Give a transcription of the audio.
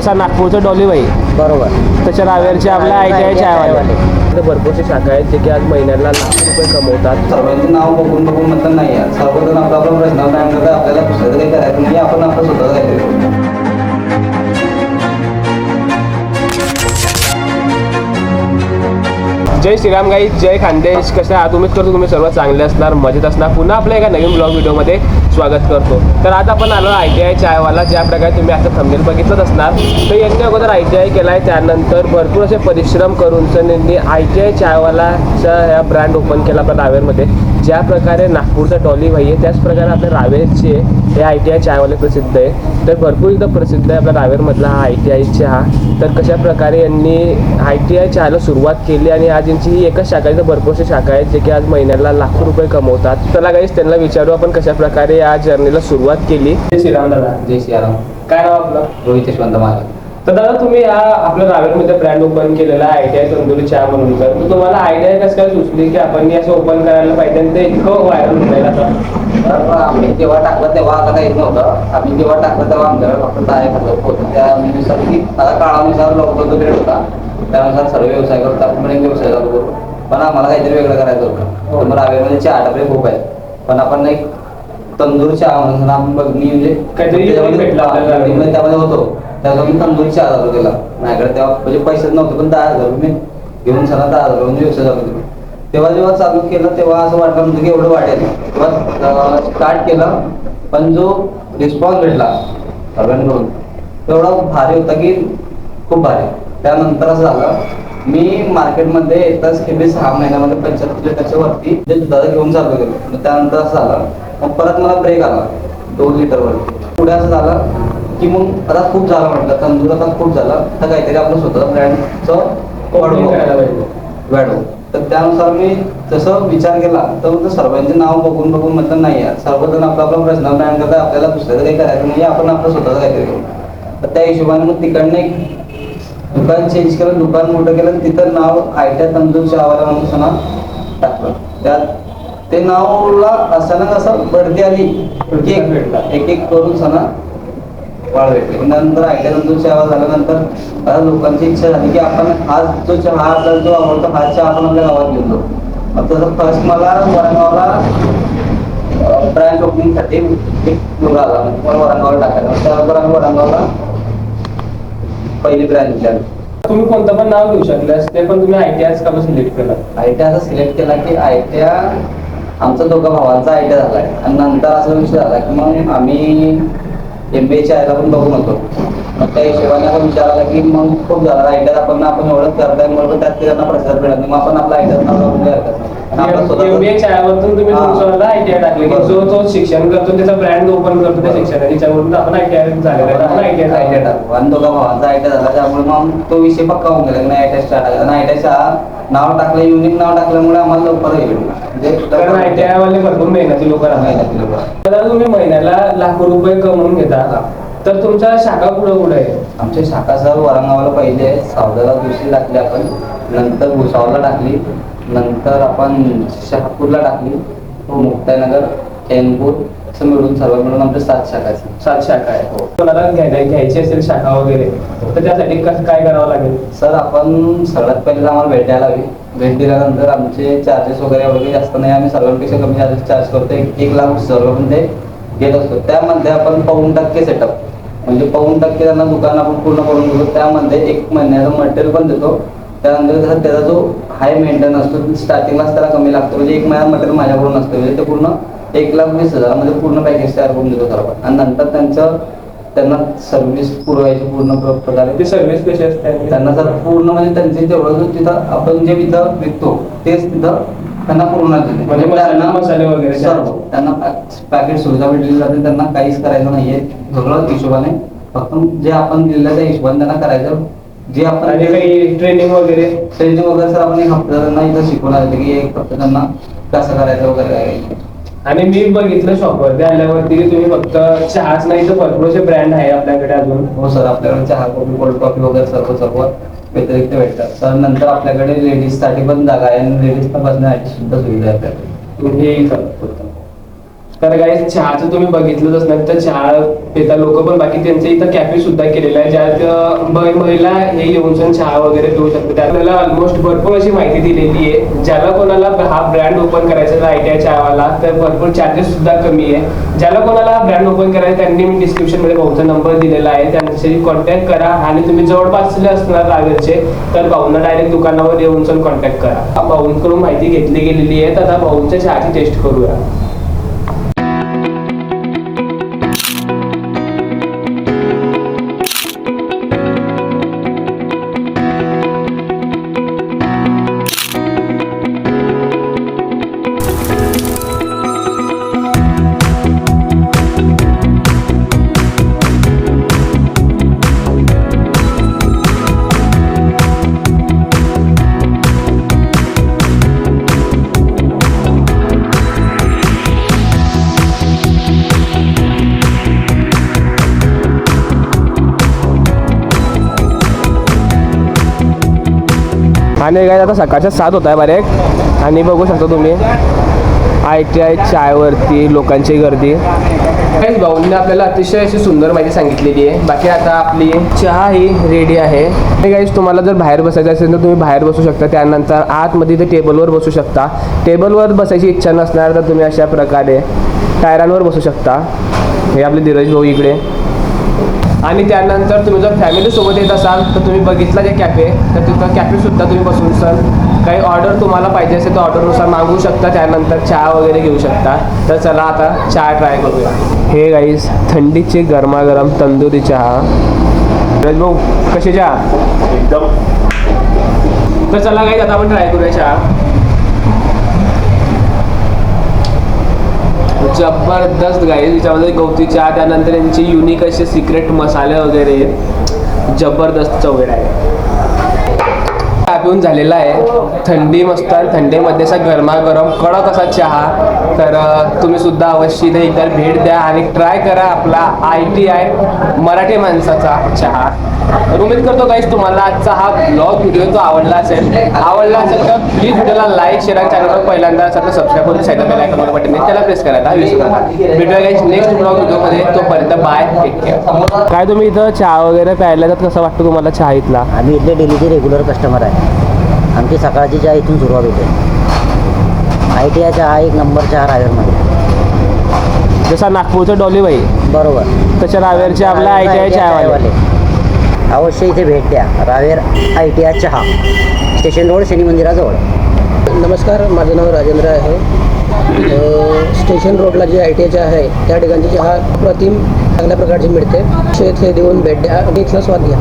तसा नागपूरचं डॉलीबाई बरोबर. तशा रावेरचे आपल्या आय टी आय चायवाले इथे भरपूरसे शाखा आहेत जे की आज महिन्याला लाख रुपये कमवतात. सर्वांचे नाव बघून बघून म्हणतात नाही आहे सर्वजण आपला आपला प्रश्न काय म्हणतात आपल्याला दुसऱ्याचं काही करायचं नाही आपण आपलं स्वतःचं काहीतरी करू. जय श्रीराम गाई जय खानदेश. कसे आहात? तुम्हीच करतो तुम्ही सर्व चांगले असणार मजेत असणार. पुन्हा आपल्या एका नवीन ब्लॉग व्हिडिओमध्ये स्वागत करतो. तर आज आपण आलो आय टी आय चायवाला ज्या प्रकारे तुम्ही आता थंबनेल बघितलंच असणार. तर यांनी अगोदर आय टी आय केला आहे त्यानंतर भरपूर असे परिश्रम करून त्यांनी आय टी आय चायवालाचा ह्या ब्रँड ओपन केला आपल्या रावेरमध्ये ज्या प्रकारे नागपूरचा टॉली भाई आहे त्याच प्रकारे आपल्या रावेरचे हे आय टी आय चायवाले प्रसिद्ध आहे. तर भरपूर इथं प्रसिद्ध आहे आपल्या रावेरमधला हा आय टी आय चहा तर कशा प्रकारे यांनी आय टी आय चहाला सुरुवात केली आणि आज यांची ही एकच शाखा आहे तर भरपूरशा शाखा आहेत जे की आज महिन्याला लाखो रुपये कमवतात. चला काहीच त्यांना विचारू आपण कशा प्रकारे या जर्नीला सुरुवात केली. श्रीराम दादा. जय सियाराम काय नाव आपलं? रोहित यशवंत महाराज तर दादा तुम्ही हा आपल्या रावेरमध्ये ब्रँड ओपन केलेला आय टी आय तंदुरी चहा म्हणून तर. तुम्हाला आयडिया कसं काय सुचली की आपण हे असं ओपन करायला पाहिजे आणि ते इतकं व्हायरल होईल आता? आम्ही जेव्हा टाकलं तेव्हा आता काहीच नव्हतं. आम्ही जेव्हा टाकलं तेव्हा आमच्याकडे फक्त दहा एक हजार होतं त्यानुसार की आता काळानुसार लॉकडाऊनचा पिरियड होता. त्यानुसार सर्व व्यवसाय करतो आपण पण एक व्यवसाय चालू करू. पण आम्हाला काहीतरी वेगळं करायचं होतं. तर मग रावेमध्ये चहा टपरे खूप आहेत. पण आपण एक तंदूर चहा म्हणून आपण बघ मी म्हणजे. हा, त्यामध्ये होतो. त्याला मी तंदुरी हजार रुपये केला माझ्याकडे तेव्हा म्हणजे पैसेच नव्हते पण दहा हजार रुपये घेऊन सला दहा हजार रुपये व्यवसाय चालू केला तेव्हा जेव्हा चालू केलं तेव्हा असं वाटलं नव्हतं की एवढं वाटेल तेव्हा स्टार्ट केलं पण जो रिस्पॉन्स भेटला सगळ्यांकडून तेवढा भारी होता की खूप भारी. त्यानंतर असं झालं मी मार्केटमध्ये येताच खेबे सहा महिन्यामध्ये पंच्याहत्तर लिटरच्या वरती जे दुधाला घेऊन चालू केलं त्यानंतर असं झालं मग परत मला ब्रेक आला दोन लिटरवर पुढे असं झालं की मग आता खूप झालं म्हटलं तंदूर आता खूप झालं. तर काहीतरी आपलं स्वतः ब्रँडचं. वाढवू. तर त्यानुसार मी तसं विचार केला तर मग सर्वांचे नाव बघून बघून म्हटलं नाही यार सर्वजण आपला आपला प्रश्न ब्रँड करता आपल्याला दुसऱ्याचं काही करायचं नाही आपण आपलं स्वतःचं काहीतरी करू. तर त्या हिशोबाने मग तिकडनं एक दुकान चेंज केलं दुकान मोठं केलं तिथं नाव आयट्या तंदूर चहावाला म्हणून असं टाकलं. त्यात ते नावला अचानक असं बढती आली एक एक करून सणा वाढ भेटली नंतर आयट्या तंदूर चहा झाल्यानंतर आता लोकांची इच्छा झाली की आपण हा जो चहा आपल्याला जो आवडतो हा चहा आपण आपल्या गावात घेऊन जाऊ. मग तसं फर्स्ट मला वरणगावला ब्रँच ओपनिंगसाठी एक मुलगा आला. म्हणजे मला वरणगावला टाकायला. त्यानंतर आम्ही वरणगावला पहिली ब्रँच विचारली तुम्ही कोणतं पण नाव घेऊ शकले असते पण तुम्ही आय टी आयच का सिलेक्ट केला? आयट्या असं सिलेक्ट केला की आयट्या आमचा दोघा भावांचा आयट्या झालाय. आणि नंतर असा विषय झाला की मग आम्ही एम एच्या आयला पण बघून होतो. मग त्या हिशोबाने आपण विचार आला की मग खूप झाला. आयट्यात आपण आपण एवढं करताय म्हणून त्यात त्यांना प्रतिसाद मिळत नाही. मग आपण आपला नाही की जो तो शिक्षण करतो त्याचा ब्रँड ओपन करतो त्या शिक्षण त्याच्यावरून आपण आय टी आय झालेला आपण आय टी आयट्या आय टाकू आणि दोघा भावांचा आयट्या झाला त्यामुळे मग तो विषय पक्का होऊन गेला. नाही आयट्या स्टार्ट आहे आणि आयट्याच्या नाव टाकलं युनिक नाव टाकल्यामुळे आम्हाला लवकर भेटलं. म्हणजे कारण आय टी भरपूर मेहनती लोक राहतात. तर तुम्ही महिन्याला लाखो रुपये कमवून घेता. तर तुमच्या शाखा कुठं कुठं आहे? आमचे शाखा सर वरंगावाला पहिले सावदाला दुसरी टाकली आपण. नंतर भुसावळला टाकली. नंतर आपण शहापूरला टाकली. मुक्ताईनगर चैनपूर असं मिळून सर्व मिळून आमच्या सात शाखा आहेत. सात शाखा आहे कोणाला घ्यायला घ्यायची असेल शाखा वगैरे तर त्यासाठी कसं काय करावं लागेल? सर आपण सगळ्यात पहिले आम्हाला भेट द्यायला हवी. भेट दिल्यानंतर आमचे चार्जेस वगैरे वगैरे जास्त नाही. आम्ही सर्वांपेक्षा कमी चार्जेस चार्ज करतो एक एक लाख सर्व पण ते घेत असतो. त्यामध्ये आपण पाऊन टक्के सेटअप म्हणजे पाऊन टक्के त्यांना दुकान आपण पूर्ण करून देतो. त्यामध्ये एक महिन्याचं मटेरियल पण देतो. त्यानंतर त्याचा त्याचा जो हाय मेंटेन असतो स्टार्टिंगलाच त्याला कमी लागतो. म्हणजे एक महिना मटेरियल माझ्याकडून असतं म्हणजे ते पूर्ण एक लाख वीस हजारामध्ये पूर्ण पॅकेज तयार करून देतो सर्व आणि नंतर त्यांचं त्यांना सर्व्हिस पुरवायची पूर्ण प्र- प्रकारे. ती सर्व्हिस कशी असते? त्यांना जर पूर्ण म्हणजे त्यांचे तेवढं जो तिथं आपण जे तिथं विकतो तेच तिथं त्यांना पूर्ण देते. म्हणजे मसाले- वगैरे सर्व. त्यांना पॅकेट सुविधा भेटलेली जाते त्यांना काहीच करायचं नाहीये. सगळं हिशोबाने फक्त जे आपण दिलेल्या त्या हिशोबाने त्यांना करायचं. जे आपण ट्रेनिंग वगैरे? ट्रेनिंग वगैरे सर आपण एक हप्ता त्यांना इथं शिकवणार की एक हप्ता त्यांना कसं करायचं वगैरे काय. आणि मी बघितलं शॉपवरती आल्यावरती तुम्ही फक्त चहाच नाही तर भरपूर असे ब्रँड आहे आपल्याकडे अजून हो सर आपल्याकडे चहा कॉफी कोल्ड कॉफी वगैरे सर्व सर्व व्यतिरिक्त भेटतात सर नंतर आपल्याकडे लेडीजसाठी पण जागा आहे आणि लेडीजला बसण्यासाठी सुद्धा सुविधा आहे आपल्याकडे तुम्ही. तर काही चहाचं तुम्ही बघितलंच असणार. तर चहा पिता लोक पण बाकी त्यांचं इथं कॅफे सुद्धा केलेलं आहे ज्यात महिला हे येऊन सण चहा वगैरे पिऊ शकते त्याला ऑलमोस्ट भरपूर अशी माहिती दिलेली आहे. ज्याला कोणाला हा ब्रँड ओपन करायचा आय टी आय चहावाला तर भरपूर चार्जेस सुद्धा कमी आहे. ज्याला कोणाला हा ब्रँड ओपन करायचा त्यांनी मी डिस्क्रिप्शनमध्ये भाऊचा नंबर दिलेला आहे. त्यांच्याशी कॉन्टॅक्ट करा आणि तुम्ही जवळपासले असणार रावेरचे तर भाऊंना डायरेक्ट दुकानावर येऊन सण कॉन्टॅक्ट करा. भाऊंकडून माहिती घेतली गेलेली आहे तर आता भाऊंच्या चहाची टेस्ट करूया. आणि काय आता सकाळच्या सात होत आहे बरे आणि बघू शकता तुम्ही आय टी आय चायवरती लोकांची गर्दी. भाऊंनी आपल्याला अतिशय अशी सुंदर माहिती सांगितलेली आहे. बाकी आता आपली चहा ही रेडी आहे. आणि काहीच तुम्हाला जर बाहेर बसायचं असेल तर तुम्ही बाहेर बसू शकता. त्यानंतर आतमध्ये ते टेबलवर बसू शकता. टेबलवर बसायची इच्छा नसणार तर तुम्ही अशा प्रकारे टायरांवर बसू शकता. हे आपले धीरज भाऊ इकडे. आणि त्यानंतर तुम्ही जर फॅमिली सोबत येत असाल तर तुम्ही बघितला जे कॅफे तर तिथं कॅफे सुद्धा तुम्ही बसून सर काही ऑर्डर तुम्हाला पाहिजे असेल तर ऑर्डरनुसार मागवू शकता त्यानंतर चहा वगैरे घेऊ शकता. तर चला आता चहा ट्राय करूया. हे गाईस थंडीची गरमागरम तंदुरी चहा. भाऊ कशी चहा? एकदम. तर चला गाईस आता आपण ट्राय करूया चहा. जबरदस्त गाईज याच्यामध्ये गवती चहा त्यानंतर यांची युनिक असे सिक्रेट मसाले वगैरे. जबरदस्त चवेर आहे. पिऊन झालेला आहे. थंडी मस्त आणि थंडीमध्ये असा गरमागरम कडक असा चहा. तर तुम्ही सुद्धा अवश्य इथे एकदा भेट द्या आणि ट्राय करा आपला आय टी आय मराठी माणसाचा चहा. तर उमेद करतो काहीच तुम्हाला आजचा हा ब्लॉग व्हिडिओ तो आवडला असेल आवडला असेल तर प्लीज व्हिडिओला लाईक शेअर आणि चॅनलवर पहिल्यांदा असेल तर सबस्क्राईब करून साईडला बेल आयकॉन बटन त्याला प्रेस करायला विसरू नका. भेटूया काही नेक्स्ट ब्लॉग व्हिडिओमध्ये तोपर्यंत बाय टेक केअर काय तुम्ही इथं चहा वगैरे प्यायला तर कसं वाटतं तुम्हाला चहा इथला? आम्ही इथले डेलीचे रेग्युलर कस्टमर आहे. आमची सकाळची चहा इथून सुरुवात होते. आय टी आय चहा एक नंबर चहा रावेरमध्ये जसा नागपूरचं डॉलीबाई बरोबर. तशा रावेरचे आपल्या आय टी आय चायवाले अवश्य इथे भेट द्या. रावेर आय टी आय चहा स्टेशन रोड शनी मंदिराजवळ. नमस्कार माझं नाव राजेंद्र आहे. स्टेशन रोडला जे आय टी आयचे आहे त्या ठिकाणची चहा प्रतिम चांगल्या प्रकारची मिळते. शेत हे देऊन भेट द्या आणि इथला स्वाद घ्या.